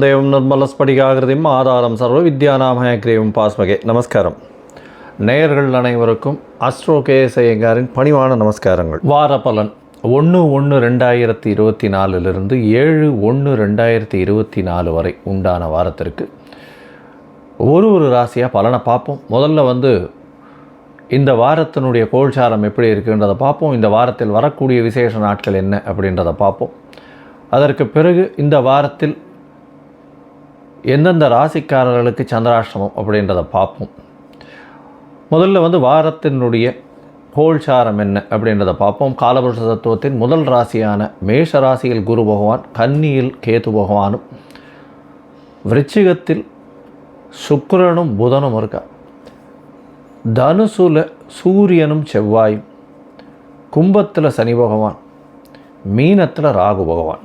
ஞானானந்தமயம் தேவம் நிர்மலஸ்படிகாகிருதிம் ஆதாரம் சர்வ வித்யாநாமயக்ரீவம் பாஸ்மகே. நமஸ்காரம். நேயர்கள் அனைவருக்கும் அஸ்ட்ரோ கேஎஸ்ஐயங்காரின் பணிவான நமஸ்காரங்கள். வார பலன் ஒன்று ஒன்று ரெண்டாயிரத்தி இருபத்தி நாலுலேருந்து ஏழு ஒன்று ரெண்டாயிரத்தி இருபத்தி நாலு வரை உண்டான வாரத்திற்கு ஒரு ஒரு ராசியாக பலனை பார்ப்போம். முதல்ல வந்து இந்த வாரத்தினுடைய கோல்சாரம் எப்படி இருக்குன்றதை பார்ப்போம். இந்த வாரத்தில் வரக்கூடிய விசேஷ நாட்கள் என்ன அப்படின்றத பார்ப்போம். அதற்கு பிறகு இந்த வாரத்தில் எந்தெந்த ராசிக்காரர்களுக்கு சந்திராஷ்டமம் அப்படின்றத பார்ப்போம். முதல்ல வந்து வாரத்தினுடைய கோல்சாரம் என்ன அப்படின்றத பார்ப்போம். காலபுருஷ தத்துவத்தின் முதல் ராசியான மேஷ ராசியில் குரு பகவான் கன்னியில் கேது பகவானும் விருச்சிகத்தில் சுக்கரனும் புதனும் இருக்கா. தனுசுல சூரியனும் செவ்வாயும் கும்பத்தில் சனி பகவான் மீனத்தில் ராகு பகவான்.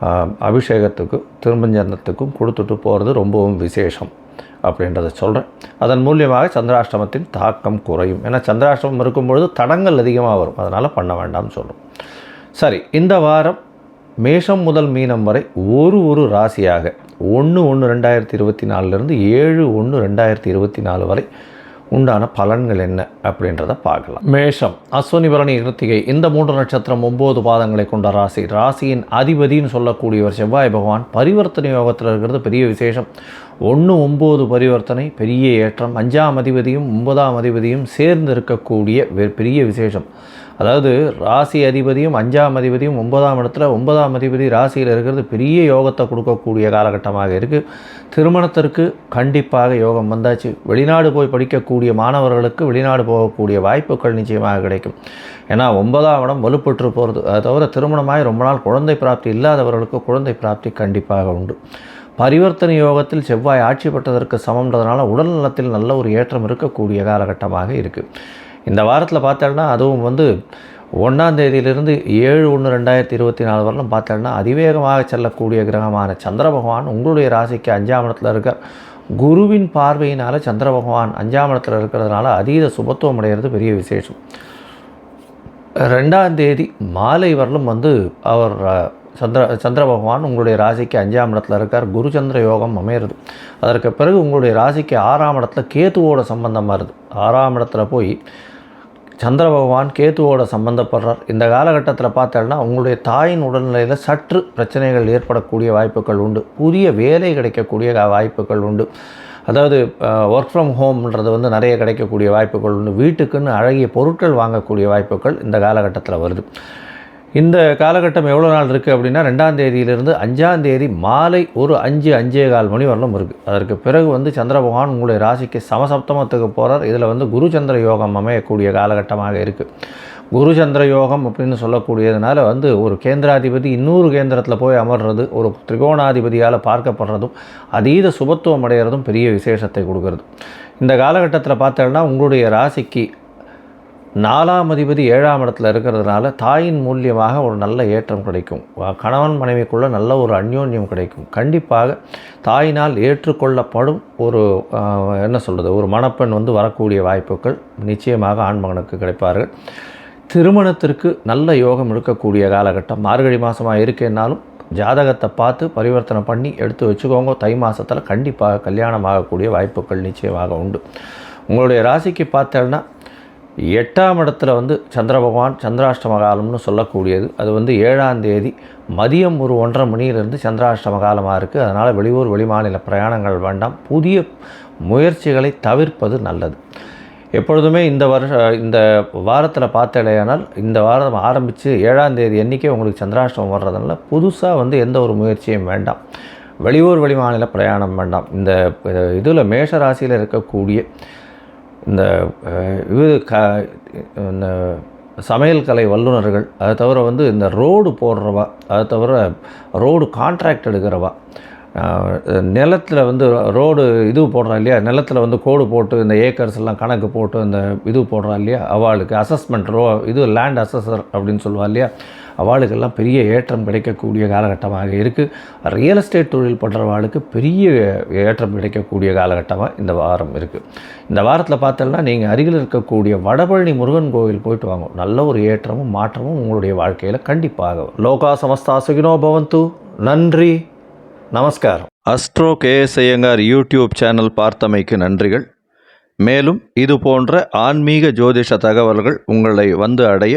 அபிஷேகத்துக்கும் அபிஷேகத்துக்கு திருமஞ்சனத்துக்கும் கொடுத்துட்டு போகிறது ரொம்பவும் விசேஷம் அப்படின்றத சொல்கிறேன் அதன் மூலியமாக சந்திராஷ்டமத்தின் தாக்கம் குறையும். ஏன்னா சந்திராஷ்டமம் இருக்கும்பொழுது தடங்கள் அதிகமாக வரும். அதனால் பண்ண வேண்டாம்னு சொல்கிறோம் சரி இந்த வாரம் மேஷம் முதல் மீனம் வரை ஒரு ஒரு ராசியாக ஒன்று ஒன்று ரெண்டாயிரத்தி இருபத்தி நாலுலேருந்து ஏழு ஒன்று ரெண்டாயிரத்தி இருபத்தி நாலு வரை உண்டான பலன்கள் என்ன அப்படின்றத பார்க்கலாம். மேஷம். அஸ்வினி பரணி கிருத்திகை இந்த மூன்று நட்சத்திரம் ஒம்பது பாதங்களை கொண்ட ராசி. ராசியின் அதிபதின்னு சொல்லக்கூடியவர் செவ்வாய் பகவான் பரிவர்த்தனை யோகத்தில் இருக்கிறது பெரிய விசேஷம். ஒன்று ஒம்பது பரிவர்த்தனை பெரிய ஏற்றம். அஞ்சாம் அதிபதியும் ஒன்பதாம் அதிபதியும் சேர்ந்து இருக்கக்கூடிய பெரிய விசேஷம். அதாவது ராசி அதிபதியும் அஞ்சாம் அதிபதியும் ஒன்பதாம் இடத்துல ஒன்பதாம் அதிபதி ராசியில் இருக்கிறது பெரிய யோகத்தை கொடுக்கக்கூடிய காலகட்டமாக இருக்குது திருமணத்திற்கு கண்டிப்பாக யோகம் வந்தாச்சு. வெளிநாடு போய் படிக்கக்கூடிய மாணவர்களுக்கு வெளிநாடு போகக்கூடிய வாய்ப்புகள் நிச்சயமாக கிடைக்கும். ஏன்னா ஒன்பதாம் இடம் வலுப்பற்று போகிறது அதை தவிர திருமணமாகி ரொம்ப நாள் குழந்தை பிராப்தி இல்லாதவர்களுக்கு குழந்தை பிராப்தி கண்டிப்பாக உண்டு. பரிவர்த்தனை யோகத்தில் செவ்வாய் ஆட்சி பெற்றதற்கு சமம்ன்றதுனால உடல் நலத்தில் நல்ல ஒரு ஏற்றம் இருக்கக்கூடிய காலகட்டமாக இருக்குது இந்த வாரத்தில் பார்த்தோம்னா அதுவும் வந்து ஒன்றாம் தேதியிலிருந்து ஏழு ஒன்று ரெண்டாயிரத்தி இருபத்தி நாலு வரலும் பார்த்தோம்னா அதிவேகமாக செல்லக்கூடிய கிரகமான சந்திர பகவான் உங்களுடைய ராசிக்கு அஞ்சாம் இடத்துல இருக்க குருவின் பார்வையினால் சந்திர பகவான் அஞ்சாம் இடத்துல இருக்கிறதுனால அதீத சுபத்துவம் அடைகிறது பெரிய விசேஷம். ரெண்டாம் தேதி மாலை வரலும் வந்து அவர் சந்திர சந்திர பகவான் உங்களுடைய ராசிக்கு அஞ்சாம் இடத்துல இருக்கார். குரு சந்திர யோகம் அமையிறது. அதற்கு பிறகு உங்களுடைய ராசிக்கு ஆறாம் இடத்துல கேத்துவோட சம்பந்தம் வருது. ஆறாம் இடத்துல போய் சந்திர பகவான் கேத்துவோட சம்மந்தப்படுறார் இந்த காலகட்டத்தில் பார்த்தோம்னா உங்களுடைய தாயின் உடல்நிலையில் சற்று பிரச்சனைகள் ஏற்படக்கூடிய வாய்ப்புகள் உண்டு. புதிய வேலை கிடைக்கக்கூடிய வாய்ப்புகள் உண்டு. அதாவது ஒர்க் ஃப்ரம் ஹோம்ன்றது வந்து நிறைய கிடைக்கக்கூடிய வாய்ப்புகள் உண்டு. வீட்டுக்குன்னு அழகிய பொருட்கள் வாங்கக்கூடிய வாய்ப்புகள் இந்த காலகட்டத்தில் வருது. இந்த காலகட்டம் எவ்வளோ நாள் இருக்குது அப்படின்னா ரெண்டாம் தேதியிலிருந்து அஞ்சாம் தேதி மாலை ஒரு அஞ்சு அஞ்சே கால் மணி வரலும் இருக்குது அதற்கு பிறகு வந்து சந்திர பகவான் உங்களுடைய ராசிக்கு சமசப்தமத்துக்கு போகிறார் இதில் வந்து குரு சந்திர யோகம் அமையக்கூடிய காலகட்டமாக இருக்குது குரு சந்திர யோகம் அப்படின்னு சொல்லக்கூடியதுனால வந்து ஒரு கேந்திராதிபதி இன்னொரு கேந்திரத்தில் போய் அமர்றது ஒரு திரிகோணாதிபதியால் பார்க்கப்படுறதும் அதீத சுபத்துவம் அடைகிறதும் பெரிய விசேஷத்தை கொடுக்கறது. இந்த காலகட்டத்தில் பார்த்தோம்னா உங்களுடைய ராசிக்கு நாலாம் அதிபதி ஏழாம் இடத்துல இருக்கிறதுனால தாயின் மூலியமாக ஒரு நல்ல ஏற்றம் கிடைக்கும். கணவன் மனைவிக்குள்ளே நல்ல ஒரு அந்யோன்யம் கிடைக்கும். கண்டிப்பாக தாயினால் ஏற்றுக்கொள்ளப்படும் ஒரு என்ன சொல்கிறது ஒரு மணப்பெண் வந்து வரக்கூடிய வாய்ப்புகள் நிச்சயமாக ஆண்மகனுக்கு கிடைப்பார்கள். திருமணத்திற்கு நல்ல யோகம் இருக்கக்கூடிய காலகட்டம். மார்கழி மாதமாக இருக்கேன்னாலும் ஜாதகத்தை பார்த்து பரிவர்த்தனை பண்ணி எடுத்து வச்சுக்கோங்க. தை மாதத்தில் கண்டிப்பாக கல்யாணம் ஆகக்கூடிய வாய்ப்புகள் நிச்சயமாக உண்டு. உங்களுடைய ராசிக்கு பார்த்தேன்னா எட்டாம் இடத்துல வந்து சந்திர பகவான் சந்திராஷ்டம காலம்னு சொல்லக்கூடியது. அது வந்து ஏழாம் தேதி மதியம் ஒரு ஒன்றரை மணியிலிருந்து சந்திராஷ்டம காலமாக இருக்குது அதனால் வெளியூர் வெளிமாநில பிரயாணங்கள் வேண்டாம். புதிய முயற்சிகளை தவிர்ப்பது நல்லது. எப்பொழுதுமே இந்த வருஷ இந்த வாரத்தில் பார்த்தலையானால் இந்த வாரம் ஆரம்பித்து ஏழாம் தேதி என்றைக்கே உங்களுக்கு சந்திராஷ்டமம் வர்றதுனால புதுசாக வந்து எந்த ஒரு முயற்சியும் வேண்டாம். வெளியூர் வெளிமாநில பிரயாணம் வேண்டாம். இந்த இதில் மேஷ ராசியில் இருக்கக்கூடிய இந்த இது க இந்த சமையல் கலை வல்லுநர்கள் அதை தவிர வந்து இந்த ரோடு போடுறவா அதை தவிர ரோடு கான்ட்ராக்ட் எடுக்கிறவா நிலத்தில் வந்து ரோடு இது போடுறா இல்லையா நிலத்தில் வந்து கோடு போட்டு இந்த ஏக்கர்ஸ் எல்லாம் கணக்கு போட்டு இந்த இது போடுறா இல்லையா அவளுக்கு அசஸ்மெண்ட் ரோ இது லேண்ட் அசஸர் அப்படின்னு சொல்லுவா இல்லையா அவளுக்கெல்லாம் பெரிய ஏற்றம் கிடைக்கக்கூடிய காலகட்டமாக இருக்குது ரியல் எஸ்டேட் தொழில் பண்ணுறவாளுக்கு பெரிய ஏற்றம் கிடைக்கக்கூடிய காலகட்டமாக இந்த வாரம் இருக்குது இந்த வாரத்தில் பார்த்தோம்னா நீங்கள் அருகில் இருக்கக்கூடிய வடபழனி முருகன் கோவில் போயிட்டு வாங்க. நல்ல ஒரு ஏற்றமும் மாற்றமும் உங்களுடைய வாழ்க்கையில் கண்டிப்பாக லோகா சமஸ்தா சுகினோ பவந்து. நன்றி. நமஸ்காரம். Astro KS Iyengar YouTube channel பார்த்தமைக்கு நன்றிகள். மேலும் இது போன்ற ஆன்மீக ஜோதிஷ தகவல்கள் உங்களை வந்து அடைய